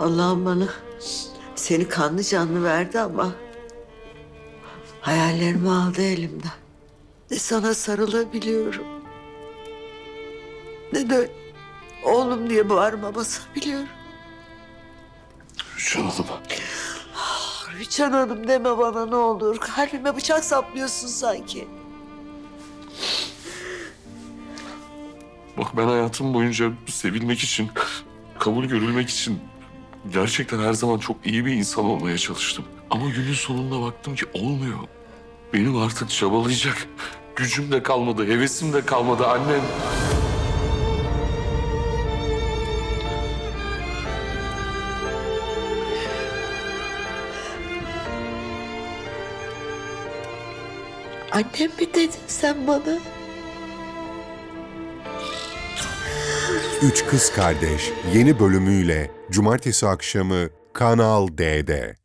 Allah'ım bana seni kanlı canlı verdi ama hayallerimi aldı elimden. Ne sana sarılabiliyorum. Ne de oğlum diye bağırma basabiliyorum. Rüçhan Hanım. Rüçhan Hanım deme bana ne olur. Kalbime bıçak saplıyorsun sanki. Bak ben hayatım boyunca sevilmek için, kabul görülmek için gerçekten her zaman çok iyi bir insan olmaya çalıştım. Ama günün sonunda baktım ki olmuyor. Benim artık çabalayacak gücüm de kalmadı, hevesim de kalmadı annem. Annem mi dedin sen bana? Üç Kız Kardeş yeni bölümüyle cumartesi akşamı Kanal D'de.